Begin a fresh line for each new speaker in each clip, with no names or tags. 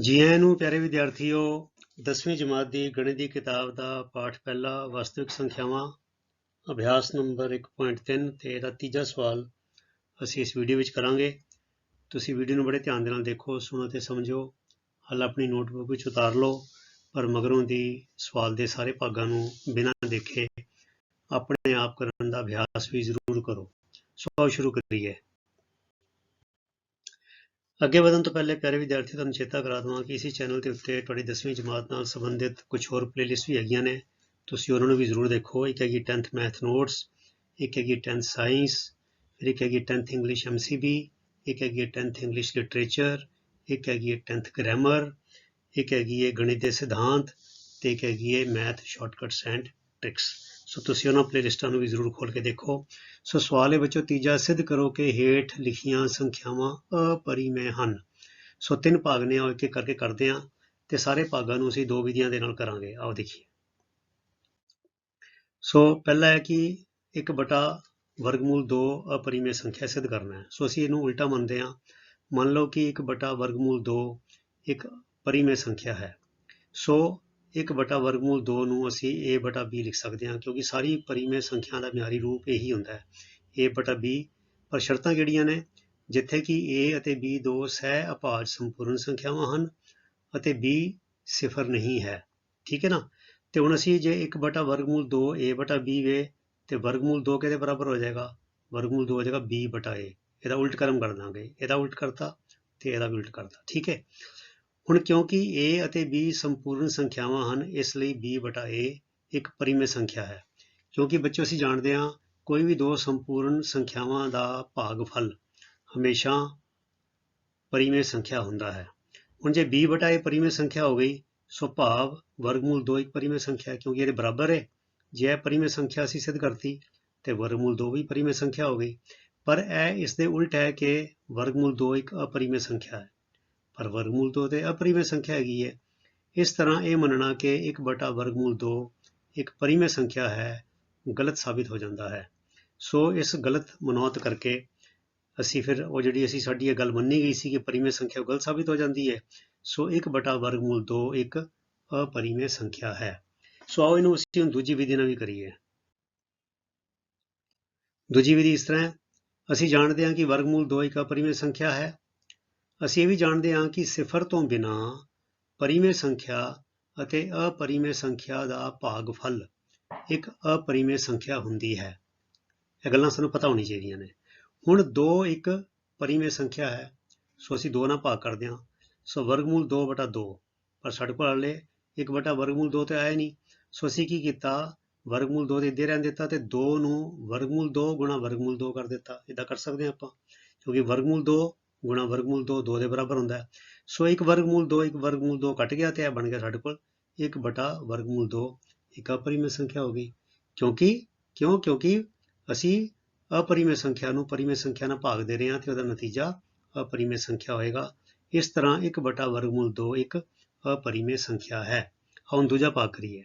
ਜੀ ਆਇਆਂ ਨੂੰ ਪਿਆਰੇ ਵਿਦਿਆਰਥੀਓ 10ਵੀਂ ਜਮਾਤ ਦੀ ਗਣਿਤ ਦੀ ਕਿਤਾਬ ਦਾ ਪਾਠ ਪਹਿਲਾ ਵਾਸਤਵਿਕ ਸੰਖਿਆਵਾਂ, ਅਭਿਆਸ ਨੰਬਰ 1.3 ਤੇ ਇਹਦਾ ਤੀਜਾ ਸਵਾਲ ਅਸੀਂ ਇਸ ਵੀਡੀਓ ਵਿੱਚ ਕਰਾਂਗੇ। ਤੁਸੀਂ ਵੀਡੀਓ ਨੂੰ ਬੜੇ ਧਿਆਨ ਦੇ ਨਾਲ ਦੇਖੋ, ਸੁਣੋ ਤੇ ਸਮਝੋ। ਹਲ ਆਪਣੀ ਨੋਟਬੁੱਕ ਵਿੱਚ ਉਤਾਰ ਲਓ, ਪਰ ਮਗਰੋਂ ਦੀ ਸਵਾਲ ਦੇ ਸਾਰੇ ਭਾਗਾਂ ਨੂੰ ਬਿਨਾਂ ਦੇਖੇ ਆਪਣੇ ਆਪ ਕਰਨ ਦਾ ਅਭਿਆਸ ਵੀ ਜ਼ਰੂਰ ਕਰੋ। ਸੋ ਸ਼ੁਰੂ ਕਰੀਏ। ਅੱਗੇ ਵਧਣ ਤੋਂ ਪਹਿਲੇ, ਪਿਆਰੇ ਵਿਦਿਆਰਥੀ, ਤੁਹਾਨੂੰ ਚੇਤਾ ਕਰਾ ਦਵਾਂ ਕਿ ਇਸੇ ਚੈਨਲ ਦੇ ਉੱਤੇ ਤੁਹਾਡੀ 10ਵੀਂ ਜਮਾਤ ਨਾਲ ਸੰਬੰਧਿਤ ਕੁਝ ਹੋਰ ਪਲੇਲਿਸਟ ਵੀ ਹੈਗੀਆਂ ਨੇ। ਤੁਸੀਂ ਉਹਨਾਂ ਨੂੰ ਵੀ ਜ਼ਰੂਰ ਦੇਖੋ। ਇੱਕ ਹੈਗੀ 10th ਮੈਥ ਨੋਟਸ ਇੱਕ ਹੈਗੀ 10th ਸਾਇੰਸ ਫਿਰ ਇੱਕ ਹੈਗੀ 10th ਇੰਗਲਿਸ਼ ਐਮਸੀਬੀ ਇੱਕ ਹੈਗੀ 10th ਇੰਗਲਿਸ਼ ਲਿਟਰੇਚਰ ਇੱਕ ਹੈਗੀ 10th ਗ੍ਰਾਮਰ ਇੱਕ ਹੈਗੀ ਹੈ ਗਣਿਤ ਦੇ ਸਿਧਾਂਤ ਤੇ ਇੱਕ ਹੈਗੀ ਹੈ math shortcuts and tricks so ਤੁਸੀਂ ਉਹਨਾਂ ਪਲੇਲਿਸਟਾਂ ਨੂੰ ਵੀ ਜ਼ਰੂਰ ਖੋਲ ਕੇ ਦੇਖੋ। ਸੋ ਸਵਾਲ ਇਹ ਬੱਚੋ, ਤੀਜਾ, ਸਿੱਧ ਕਰੋ ਕਿ ਹੇਠ ਲਿਖੀਆਂ ਸੰਖਿਆਵਾਂ ਅਪਰਿਮੇਯ ਹਨ ਸੋ ਤਿੰਨ ਭਾਗ ਨੇ ਆਓ ਇੱਕ ਇੱਕ ਕਰਕੇ ਕਰਦੇ ਆਂ ਤੇ ਸਾਰੇ ਭਾਗਾਂ ਨੂੰ ਅਸੀਂ ਦੋ ਵਿਧੀਆਂ ਦੇ ਨਾਲ ਕਰਾਂਗੇ। ਆਓ ਦੇਖੀਏ। ਸੋ ਪਹਿਲਾ ਹੈ ਕਿ 1 ਬਟਾ ਵਰਗਮੂਲ 2 ਅਪਰਿਮੇਯ ਸੰਖਿਆ ਸਿੱਧ ਕਰਨਾ ਹੈ। ਸੋ ਅਸੀਂ ਇਹਨੂੰ ਉਲਟਾ ਮੰਨਦੇ ਹਾਂ। ਮੰਨ ਲਓ ਕਿ 1 ਬਟਾ ਵਰਗਮੂਲ 2 ਇੱਕ ਪਰਿਮੇਯ ਸੰਖਿਆ ਹੈ। ਸੋ 1 ਬਟਾ ਵਰਗਮੂਲ 2 ਨੂੰ ਅਸੀਂ a ਬਟਾ b ਲਿਖ ਸਕਦੇ ਹਾਂ, ਕਿਉਂਕਿ ਸਾਰੀ ਪਰਿਮੇय ਸੰਖਿਆ ਦਾ ਮਿਆਰੀ ਰੂਪ ਇਹੀ ਹੁੰਦਾ ਹੈ। A ਬਟਾ b, ਪਰ ਸ਼ਰਤਾਂ ਕਿਹੜੀਆਂ ਨੇ? ਜਿੱਥੇ ਕਿ a ਅਤੇ b ਦੋ ਸਹਿ ਅਭਾਜ ਸੰਪੂਰਨ ਸੰਖਿਆਵਾਂ ਹਨ ਅਤੇ b ਸਿਫਰ ਨਹੀਂ ਹੈ। ਠੀਕ ਹੈ ਨਾ? ਤੇ ਹੁਣ ਅਸੀਂ ਜੇ 1 ਬਟਾ ਵਰਗਮੂਲ 2 a ਬਟਾ b ਵੇ, ਤੇ ਵਰਗਮੂਲ 2 ਕਿਹਦੇ ਬਰਾਬਰ ਹੋ ਜਾਏਗਾ? ਵਰਗਮੂਲ 2 ਹੋ ਜਾਏਗਾ b ਬਟਾ a ਇਹਦਾ ਉਲਟ ਕਰਮ ਕਰ ਦਾਂਗੇ। ਇਹਦਾ ਉਲਟ ਕਰਤਾ ਤੇ ਇਹਦਾ ਵੀ ਉਲਟ ਕਰਤਾ। ਠੀਕ ਹੈ? ਹੁਣ ਕਿਉਂਕਿ a ਅਤੇ b ਸੰਪੂਰਨ ਸੰਖਿਆਵਾਂ ਹਨ, ਇਸ ਲਈ b/a ਇੱਕ ਪਰਿਮੇ ਸੰਖਿਆ ਹੈ। ਕਿਉਂਕਿ ਬੱਚੋ ਅਸੀਂ ਜਾਣਦੇ ਹਾਂ, ਕੋਈ ਵੀ ਦੋ ਸੰਪੂਰਨ ਸੰਖਿਆਵਾਂ ਦਾ ਭਾਗਫਲ ਹਮੇਸ਼ਾ ਪਰਿਮੇ ਸੰਖਿਆ ਹੁੰਦਾ ਹੈ। ਹੁਣ ਜੇ b/a ਪਰਿਮੇ ਸੰਖਿਆ ਹੋ ਗਈ, ਸੋ ਭਾਵ ਵਰਗਮੂਲ 2 ਇੱਕ ਪਰਿਮੇ ਸੰਖਿਆ ਕਿਉਂਕਿ ਇਹਦੇ ਬਰਾਬਰ ਹੈ। ਜੇ ਇਹ ਪਰਿਮੇ ਸੰਖਿਆ ਅਸੀਂ ਸਿੱਧ ਕਰਤੀ, ਤੇ ਵਰਗਮੂਲ 2 ਵੀ ਪਰਿਮੇ ਸੰਖਿਆ ਹੋ ਗਈ। ਪਰ ਇਹ ਇਸ ਦੇ ਉਲਟ ਹੈ ਕਿ ਵਰਗਮੂਲ 2 ਇੱਕ ਅਪਰਿਮੇ ਸੰਖਿਆ ਹੈ। ਪਰ ਵਰਗਮੂਲ 2 ਤੇ ਅਪਰਿਮੇय ਸੰਖਿਆ ਹੈਗੀ ਹੈ। ਇਸ ਤਰ੍ਹਾਂ ਇਹ ਮੰਨਣਾ ਕਿ 1 ਬਟਾ ਵਰਗਮੂਲ 2 ਇੱਕ ਪਰਿਮੇਯ ਸੰਖਿਆ ਹੈ, ਗਲਤ ਸਾਬਿਤ ਹੋ ਜਾਂਦਾ ਹੈ। ਸੋ ਇਸ ਗਲਤ ਮਨੋਤ ਕਰਕੇ ਅਸੀਂ ਫਿਰ ਉਹ ਜਿਹੜੀ ਅਸੀਂ ਸਾਡੀ ਇਹ ਗੱਲ ਮੰਨੀ ਗਈ ਸੀ ਕਿ ਪਰਿਮੇਯ ਸੰਖਿਆ ਗਲਤ ਸਾਬਿਤ ਹੋ ਜਾਂਦੀ ਹੈ, ਸੋ 1 ਬਟਾ ਵਰਗਮੂਲ 2 ਇੱਕ ਅਪਰਿਮੇਯ ਸੰਖਿਆ ਹੈ। ਸੋ ਆਓ ਇਹਨੂੰ ਅਸੀਂ ਹੁਣ ਦੂਜੀ ਵਿਧੀ ਨਾਲ ਵੀ ਕਰੀਏ। ਦੂਜੀ ਵਿਧੀ ਇਸ ਤਰ੍ਹਾਂ ਅਸੀਂ ਜਾਣਦੇ ਹਾਂ ਕਿ ਵਰਗਮੂਲ 2 ਇੱਕ ਅਪਰਿਮੇਯ ਸੰਖਿਆ ਹੈ ਅਸੀਂ ਇਹ ਵੀ ਜਾਣਦੇ ਹਾਂ ਕਿ ਸਿਫਰ ਤੋਂ ਬਿਨਾ ਪਰਿਮੇ ਸੰਖਿਆ ਅਤੇ ਅਪਰਿਮੇ ਸੰਖਿਆ ਦਾ ਭਾਗਫਲ ਇੱਕ ਅਪਰਿਮੇ ਸੰਖਿਆ ਹੁੰਦੀ ਹੈ। ਇਹ ਗੱਲਾਂ ਸਾਨੂੰ ਪਤਾ ਹੋਣੀ ਚਾਹੀਦੀਆਂ ਨੇ। ਹੁਣ 2 ਇੱਕ ਪਰਿਮੇ ਸੰਖਿਆ ਹੈ, ਸੋ ਅਸੀਂ ਦੋ ਨਾਲ ਭਾਗ ਕਰਦੇ ਹਾਂ। ਸੋ ਵਰਗਮੂਲ 2 ਬਟਾ 2 ਪਰ ਸਾਡੇ ਕੋਲ ਹਲੇ 1 ਬਟਾ ਵਰਗਮੂਲ 2 ਤੇ ਆਇਆ ਨਹੀਂ। ਸੋ ਅਸੀਂ ਕੀ ਕੀਤਾ? ਵਰਗਮੂਲ 2 ਦੇ ਇੱਧੇ ਰਹਿਣ ਦਿੱਤਾ ਤੇ 2 ਨੂੰ ਵਰਗਮੂਲ 2 ਗੁਣਾ ਵਰਗਮੂਲ 2 ਕਰ ਦਿੱਤਾ। ਇਦਾਂ ਕਰ ਸਕਦੇ ਹਾਂ ਆਪਾਂ, ਕਿਉਂਕਿ ਵਰਗਮੂਲ 2 ਗੁਣਾ ਵਰਗਮੂਲ 2 2 ਦੇ ਬਰਾਬਰ ਹੁੰਦਾ ਹੈ। ਸੋ ਇੱਕ ਵਰਗਮੂਲ 2 ਇੱਕ ਵਰਗਮੂਲ 2 ਕੱਟ ਗਿਆ ਤੇ ਇਹ ਬਣ ਗਿਆ ਸਾਡੇ ਕੋਲ 1 ਬਟਾ ਵਰਗਮੂਲ 2 ਇੱਕ ਅਪਰਿਮੇय ਸੰਖਿਆ ਹੋ ਗਈ। ਕਿਉਂਕਿ, ਕਿਉਂ? ਕਿਉਂਕਿ ਅਸੀਂ ਅਪਰਿਮੇय ਸੰਖਿਆ ਨੂੰ ਪਰਿਮੇय ਸੰਖਿਆ ਨਾਲ ਭਾਗ ਦੇ ਰਹੇ ਹਾਂ ਤੇ ਉਹਦਾ ਨਤੀਜਾ ਅਪਰਿਮੇय ਸੰਖਿਆ ਹੋਏਗਾ। ਇਸ ਤਰ੍ਹਾਂ 1 ਬਟਾ ਵਰਗਮੂਲ 2 ਇੱਕ ਅਪਰਿਮੇय ਸੰਖਿਆ ਹੈ। ਹੁਣ ਦੂਜਾ ਭਾਗ ਕਰੀਏ।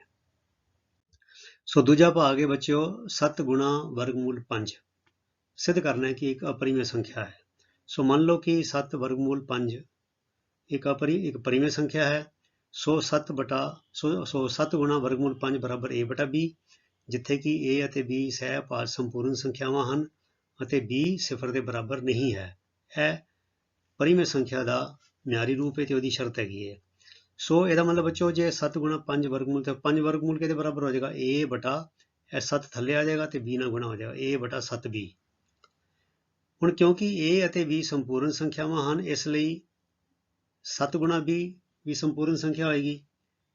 ਸੋ ਦੂਜਾ ਭਾਗ ਹੈ ਬੱਚਿਓ 7 ਗੁਣਾ ਵਰਗਮੂਲ 5 ਸਿੱਧ ਕਰਨਾ ਹੈ ਕਿ ਇੱਕ ਅਪਰਿਮੇਯ ਸੰਖਿਆ ਹੈ। ਸੋ ਮੰਨ ਲਓ ਕਿ 7 ਵਰਗਮੂਲ 5 ਇੱਕ ਅਪਰੀ ਇੱਕ ਪਰਿਮੇय ਸੰਖਿਆ ਹੈ, ਸੋ 7 ਬਟਾ, ਸੋ ਸੋ 7 ਗੁਣਾ ਵਰਗਮੂਲ 5 ਬਰਾਬਰ a ਬਟਾ b, ਜਿੱਥੇ ਕਿ a ਅਤੇ b ਸਹਿ ਸੰਪੂਰਨ ਸੰਖਿਆਵਾਂ ਹਨ ਅਤੇ b ਸਿਫਰ ਦੇ ਬਰਾਬਰ ਨਹੀਂ ਹੈ। ਇਹ ਪਰਿਮੇय ਸੰਖਿਆ ਦਾ ਮਿਆਰੀ ਰੂਪ ਹੈ ਤੇ ਉਹਦੀ ਸ਼ਰਤ ਹੈਗੀ ਹੈ। ਸੋ ਇਹਦਾ ਮਤਲਬ ਬੱਚੋ ਜੇ 7 ਗੁਣਾ 5 ਵਰਗਮੂਲ ਤੇ 5 ਵਰਗਮੂਲ ਕਿਹਦੇ ਬਰਾਬਰ ਹੋ ਜਾਏਗਾ? A ਬਟਾ, ਇਹ 7 ਥੱਲੇ ਆ ਜਾਏਗਾ ਤੇ b ਨਾਲ ਗੁਣਾ ਹੋ ਜਾਏਗਾ। A ਬਟਾ 7b ਹੁਣ ਕਿਉਂਕਿ a ਅਤੇ b ਸੰਪੂਰਨ ਸੰਖਿਆਵਾਂ ਹਨ, ਇਸ ਲਈ 7 b ਵੀ ਸੰਪੂਰਨ ਸੰਖਿਆ ਹੋਏਗੀ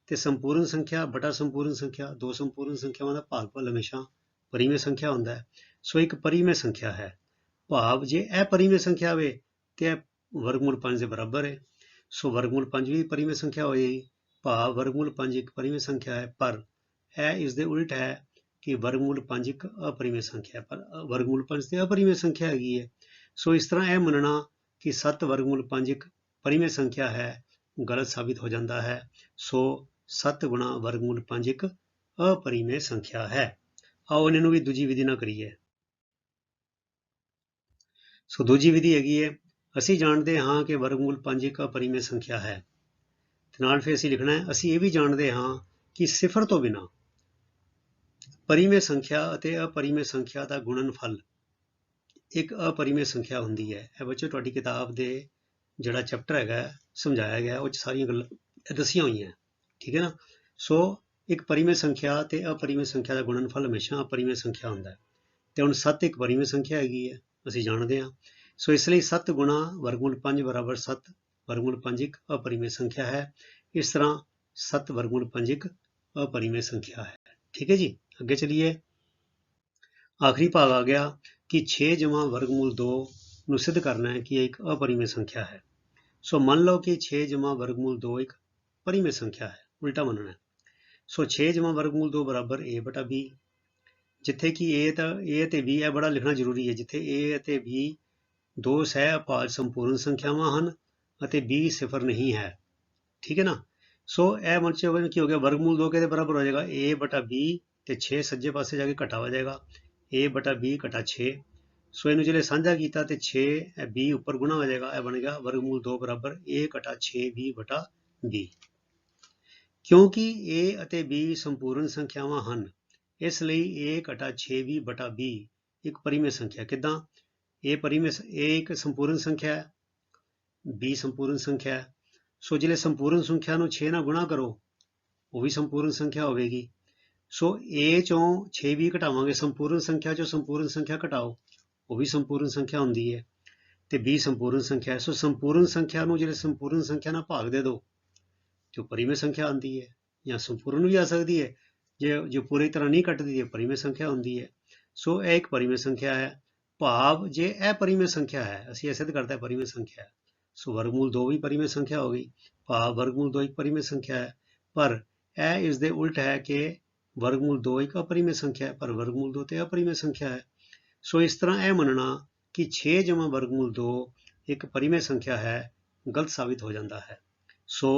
ਤੇ ਸੰਪੂਰਨ ਸੰਖਿਆ ਬਟਾ ਸੰਪੂਰਨ ਸੰਖਿਆ, ਦੋ ਸੰਪੂਰਨ ਸੰਖਿਆਵਾਂ ਦਾ ਭਾਗ ਭਾਗਫਲ ਹਮੇਸ਼ਾ ਪਰਿਮੇ ਸੰਖਿਆ ਹੁੰਦਾ ਸੋ ਇੱਕ ਪਰਿਮੇ ਸੰਖਿਆ ਹੈ। ਭਾਵ ਜੇ ਇਹ ਪਰਿਮੇ ਸੰਖਿਆ ਹੋਵੇ ਤੇ ਇਹ ਵਰਗਮੂਲ 5 ਦੇ ਬਰਾਬਰ ਹੈ। ਸੋ ਵਰਗਮੂਲ 5 ਵੀ ਪਰਿਮੇ ਸੰਖਿਆ ਹੋਏਗੀ, ਭਾਵ ਵਰਗਮੂਲ 5 ਇੱਕ ਪਰਿਮੇ ਸੰਖਿਆ ਹੈ, ਪਰ ਇਹ ਇਸ ਦੇ ਉਲਟ ਹੈ ਕਿ ਵਰਗਮੂਲ 5 ਇੱਕ ਅਪਰੀਮੇ ਸੰਖਿਆ ਪਰ ਵਰਗਮੂਲ 5 ਤੇ ਅਪਰਿਮੇय ਸੰਖਿਆ ਹੈਗੀ ਹੈ। ਸੋ ਇਸ ਤਰ੍ਹਾਂ ਇਹ ਮੰਨਣਾ ਕਿ 7 ਵਰਗਮੂਲ 5 ਇੱਕ ਪਰਿਮੇਯ ਸੰਖਿਆ ਹੈ ਗਲਤ ਸਾਬਿਤ ਹੋ ਜਾਂਦਾ ਹੈ। ਸੋ 7 ਗੁਣਾ ਵਰਗਮੂਲ 5 ਇੱਕ ਅਪਰਿਮੇਯ ਸੰਖਿਆ ਹੈ। ਆਓ ਇਹਨਾਂ ਨੂੰ ਵੀ ਦੂਜੀ ਵਿਧੀ ਨਾਲ ਕਰੀਏ। ਸੋ ਦੂਜੀ ਵਿਧੀ ਹੈਗੀ ਹੈ, ਅਸੀਂ ਜਾਣਦੇ ਹਾਂ ਕਿ ਵਰਗਮੂਲ 5 ਇੱਕ ਅਪਰਿਮੇਯ ਸੰਖਿਆ ਹੈ। ਤੇ ਨਾਲ ਫਿਰ ਅਸੀਂ ਲਿਖਣਾ ਹੈ, ਅਸੀਂ ਇਹ ਵੀ ਜਾਣਦੇ ਹਾਂ ਕਿ ਸਿਫਰ ਤੋਂ ਬਿਨਾ ਪਰਿਮੇ ਸੰਖਿਆ ਅਤੇ ਅਪਰਿਮੇਯ ਸੰਖਿਆ ਦਾ ਗੁਣਨਫਲ ਇੱਕ ਅਪਰਿਮੇਯ ਸੰਖਿਆ ਹੁੰਦੀ ਹੈ। ਇਹ ਬੱਚੋ, ਤੁਹਾਡੀ ਕਿਤਾਬ ਦੇ ਜਿਹੜਾ ਚੈਪਟਰ ਹੈਗਾ, ਸਮਝਾਇਆ ਗਿਆ, ਉਹ 'ਚ ਸਾਰੀਆਂ ਗੱਲਾਂ ਦੱਸੀਆਂ ਹੋਈਆਂ। ਠੀਕ ਹੈ ਨਾ? ਸੋ, ਇੱਕ ਪਰਿਮੇਯ ਸੰਖਿਆ ਤੇ ਅਪਰਿਮੇਯ ਸੰਖਿਆ ਦਾ ਗੁਣਨਫਲ ਹਮੇਸ਼ਾ ਅਪਰਿਮੇਯ ਸੰਖਿਆ ਹੁੰਦਾ ਹੈ। ਤੇ ਹੁਣ 7 ਇੱਕ ਪਰਿਮੇਯ ਸੰਖਿਆ ਹੈਗੀ ਹੈ, ਅਸੀਂ ਜਾਣਦੇ ਹਾਂ। ਸੋ, ਇਸ ਲਈ 7 ਗੁਣਾ ਵਰਗਮੂਲ 5 ਬਰਾਬਰ 7 ਵਰਗਮੂਲ 5 ਇੱਕ ਅਪਰਿਮੇਯ ਸੰਖਿਆ ਹੈ। ਇਸ ਤਰ੍ਹਾਂ 7 ਵਰਗਮੂਲ 5 ਇੱਕ ਅਪਰਿਮੇਯ ਸੰਖਿਆ ਹੈ। ਠੀਕ ਹੈ ਜੀ? ਅੱਗੇ ਚਲੀਏ। ਆਖਰੀ ਭਾਗ ਆ ਗਿਆ ਕਿ 6 ਜਮਾ ਵਰਗਮੂਲ 2 ਨੂੰ ਸਿੱਧ ਕਰਨਾ ਹੈ ਕਿ ਇਹ ਇੱਕ ਅਪਰਿਮੇਯ ਸੰਖਿਆ ਹੈ। ਸੋ ਮੰਨ ਲਓ ਕਿ 6 ਜਮਾ ਵਰਗਮੂਲ 2 ਇੱਕ ਪਰਿਮੇਯ ਸੰਖਿਆ ਹੈ, ਉਲਟਾ ਮੰਨਣਾ ਹੈ। ਸੋ 6 ਜਮਾ ਵਰਗਮੂਲ 2 ਬਰਾਬਰ a ਬਟਾ b, ਜਿੱਥੇ ਕਿ a ਤਾਂ a ਅਤੇ b ਇਹ ਬੜਾ ਲਿਖਣਾ ਜ਼ਰੂਰੀ ਹੈ, ਜਿੱਥੇ a ਅਤੇ b ਦੋ ਸਹਿ ਅਭਾਜ ਸੰਪੂਰਨ ਸੰਖਿਆਵਾਂ ਹਨ ਅਤੇ b ਸਿਫਰ ਨਹੀਂ ਹੈ। ਠੀਕ ਹੈ ਨਾ? ਸੋ ਇਹ ਮਨ ਚ ਕੀ ਹੋ ਗਿਆ? ਵਰਗਮੂਲ 2 ਕਿਹਦੇ ਬਰਾਬਰ ਹੋ ਜਾਏਗਾ? A ਬਟਾ b ਤੇ 6 ਸੱਜੇ ਪਾਸੇ ਜਾ ਕੇ ਘਟਾ ਹੋ ਜਾਏਗਾ। A ਬਟਾ b ਘਟਾ 6 ਸੋ ਇਹਨੂੰ ਜਿਹੜੇ ਸਾਂਝਾ ਕੀਤਾ ਤੇ 6 ਇਹ b ਉੱਪਰ ਗੁਣਾ ਹੋ ਜਾਏਗਾ, ਇਹ ਬਣ ਗਿਆ ਵਰਗਮੂਲ 2 ਬਰਾਬਰ a ਘਟਾ 6b ਬਟਾ b ਕਿਉਂਕਿ a ਅਤੇ b ਸੰਪੂਰਨ ਸੰਖਿਆਵਾਂ ਹਨ, ਇਸ ਲਈ a ਘਟਾ 6b ਬਟਾ b ਇੱਕ ਪਰਿਮੇਯ ਸੰਖਿਆ। ਕਿਦਾਂ? A ਪਰਿਮੇ a ਇੱਕ ਸੰਪੂਰਨ ਸੰਖਿਆ ਹੈ, b ਸੰਪੂਰਨ ਸੰਖਿਆ ਹੈ। ਸੋ ਜਿਹੜੇ ਸੰਪੂਰਨ ਸੰਖਿਆ ਨੂੰ 6 ਨਾਲ ਗੁਣਾ ਕਰੋ, ਉਹ ਵੀ ਸੰਪੂਰਨ ਸੰਖਿਆ ਹੋਵੇਗੀ। ਸੋ a ਚੋਂ 6b ਘਟਾਵਾਂਗੇ, ਸੰਪੂਰਨ ਸੰਖਿਆ ਚੋਂ ਸੰਪੂਰਨ ਸੰਖਿਆ ਘਟਾਓ, ਉਹ ਵੀ ਸੰਪੂਰਨ ਸੰਖਿਆ ਹੁੰਦੀ ਹੈ ਤੇ b ਸੰਪੂਰਨ ਸੰਖਿਆ ਹੈ। ਸੋ ਸੰਪੂਰਨ ਸੰਖਿਆ ਨੂੰ ਜਿਹੜੇ ਸੰਪੂਰਨ ਸੰਖਿਆ ਨਾਲ ਭਾਗ ਦੇ ਦਿਓ ਜੋ ਪਰਿਮੇ ਸੰਖਿਆ ਆਉਂਦੀ ਹੈ ਜਾਂ ਸੰਪੂਰਨ ਵੀ ਆ ਸਕਦੀ ਹੈ, ਜੇ, ਜੋ ਪੂਰੀ ਤਰ੍ਹਾਂ ਨਹੀਂ ਕੱਟਦੀ ਹੈ ਪਰਿਮੇਯ ਸੰਖਿਆ ਹੁੰਦੀ ਹੈ। ਸੋ ਇਹ ਇੱਕ ਪਰਿਮੇਯ ਸੰਖਿਆ ਹੈ। ਭਾਵ ਜੇ ਇਹ ਪਰਿਮੇਯ ਸੰਖਿਆ ਹੈ, ਅਸੀਂ ਇਹ ਸਿੱਧ ਕਰਦਾ ਹੈ ਸੰਖਿਆ ਸੋ ਵਰਗਮੂਲ 2 ਵੀ ਪਰਿਮੇਯ ਸੰਖਿਆ ਹੋ ਗਈ। ਭਾਵ ਵਰਗਮੂਲ 2 ਇੱਕ ਪਰਿਮੇਯ ਸੰਖਿਆ ਹੈ। ਪਰ ਇਹ ਇਸ ਦੇ ਉਲਟ ਹੈ ਕਿ ਵਰਗਮੂਲ 2 ਇੱਕ ਅਪਰਿਮੇਯ ਸੰਖਿਆ ਹੈ, ਪਰ ਵਰਗਮੂਲ 2 ਤੇ ਅਪਰਿਮੇਯ ਸੰਖਿਆ ਹੈ। ਸੋ ਇਸ ਤਰ੍ਹਾਂ ਇਹ ਮੰਨਣਾ ਕਿ 6 ਜਮਾ ਵਰਗਮੂਲ 2 ਇੱਕ ਪਰਿਮੇਯ ਸੰਖਿਆ ਹੈ, ਗਲਤ ਸਾਬਿਤ ਹੋ ਜਾਂਦਾ ਹੈ। ਸੋ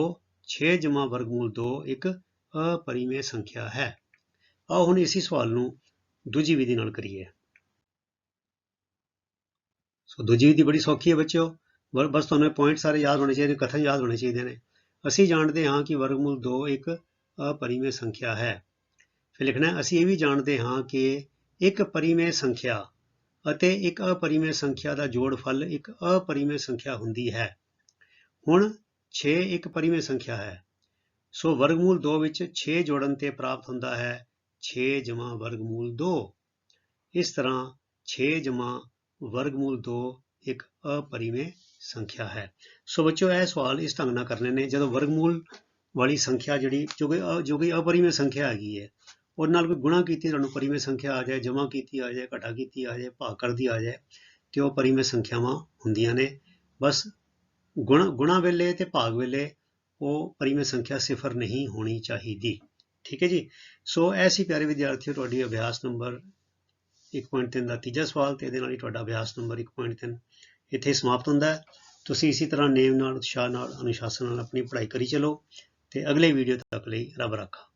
6 ਜਮਾ ਵਰਗਮੂਲ 2 ਇੱਕ ਅਪਰਿਮੇਯ ਸੰਖਿਆ ਹੈ। ਆਓ ਹੁਣ ਇਸੇ ਸਵਾਲ ਨੂੰ ਦੂਜੀ ਵਿਧੀ ਨਾਲ ਕਰੀਏ। ਸੋ ਦੂਜੀ ਵਿਧੀ ਬੜੀ ਸੌਖੀ ਹੈ ਬੱਚਿਓ। ਬਸ ਤੁਹਾਨੂੰ ਪੁਆਇੰਟ ਸਾਰੇ ਯਾਦ ਹੋਣੇ ਚਾਹੀਦੇ ਕਥਨ ਯਾਦ ਹੋਣੇ ਚਾਹੀਦੇ ਨੇ। ਅਸੀਂ ਜਾਣਦੇ ਹਾਂ ਕਿ ਵਰਗਮੂਲ 2 ਇੱਕ ਅਪਰਿਮੇਯ ਸੰਖਿਆ ਹੈ। ਫਿਰ ਲਿਖਣਾ ਅਸੀਂ ਇਹ ਵੀ ਜਾਣਦੇ ਹਾਂ ਕਿ ਇੱਕ ਪਰਿਮੇਯ ਸੰਖਿਆ ਅਤੇ ਇੱਕ ਅਪਰਿਮੇਯ ਸੰਖਿਆ ਦਾ ਜੋੜਫਲ ਇੱਕ ਅਪਰਿਮੇਯ ਸੰਖਿਆ ਹੁੰਦੀ ਹੈ। ਹੁਣ 6 ਇੱਕ ਪਰਿਮੇਯ ਸੰਖਿਆ ਹੈ। ਸੋ ਵਰਗਮੂਲ 2 ਵਿੱਚ 6 ਜੋੜਨ ਤੇ ਪ੍ਰਾਪਤ ਹੁੰਦਾ ਹੈ 6 ਜਮਾ ਵਰਗਮੂਲ 2 ਇਸ ਤਰ੍ਹਾਂ 6 ਜਮਾ ਵਰਗਮੂਲ 2 ਇੱਕ ਅਪਰਿਮੇਯ ਸੰਖਿਆ ਹੈ। ਸੋ ਬੱਚਿਓ, ਇਹ ਸਵਾਲ ਇਸ ਢੰਗ ਨਾਲ ਕਰਨੇ ਨੇ, ਜਦੋਂ ਵਰਗਮੂਲ ਵਾਲੀ ਸੰਖਿਆ ਜਿਹੜੀ, ਜੋ ਕਿ ਅ- ਜੋ ਕਿ ਅਪਰਿਮੇਯ ਸੰਖਿਆ ਹੈਗੀ ਹੈ ਉਹਦੇ ਨਾਲ ਕੋਈ ਗੁਣਾ ਕੀਤੀ ਤੁਹਾਨੂੰ ਪਰਿਮੇਯ ਸੰਖਿਆ ਆ ਜਾਏ, ਜਮਾ ਕੀਤੀ ਆ ਜਾਏ, ਘਟਾ ਕੀਤੀ ਆ ਜਾਏ ਭਾਗ ਕਰਦੀ ਆ ਜਾਏ, ਤੇ ਉਹ ਪਰਿਮੇਯ ਸੰਖਿਆਵਾਂ ਹੁੰਦੀਆਂ ਨੇ। ਬਸ ਗੁਣ, ਗੁਣਾ ਵੇਲੇ ਤੇ ਭਾਗ ਵੇਲੇ ਉਹ ਪਰਿਮੇਯ ਸੰਖਿਆ ਸਿਫਰ ਨਹੀਂ ਹੋਣੀ ਚਾਹੀਦੀ। ਠੀਕ ਹੈ ਜੀ? ਸੋ ਐਸੀ ਪਿਆਰੇ ਵਿਦਿਆਰਥੀਓ, ਤੁਹਾਡੀ ਅਭਿਆਸ ਨੰਬਰ 1.3 ਦਾ ਤੀਜਾ ਸਵਾਲ ਤੇ ਇਹਦੇ ਨਾਲ ਹੀ ਤੁਹਾਡਾ ਅਭਿਆਸ ਨੰਬਰ 1.3 ਇੱਥੇ ਸਮਾਪਤ ਹੁੰਦਾ ਹੈ। ਤੁਸੀਂ ਇਸੇ ਤਰ੍ਹਾਂ ਨੇਮ ਨਾਲ, ਉਤਸ਼ਾਹ ਨਾਲ, ਅਨੁਸ਼ਾਸਨ ਨਾਲ ਆਪਣੀ ਪੜ੍ਹਾਈ ਕਰੀ ਚਲੋ ਤੇ ਅਗਲੇ ਵੀਡੀਓ ਤੱਕ ਲਈ ਰੱਬ ਰਾਖਾ।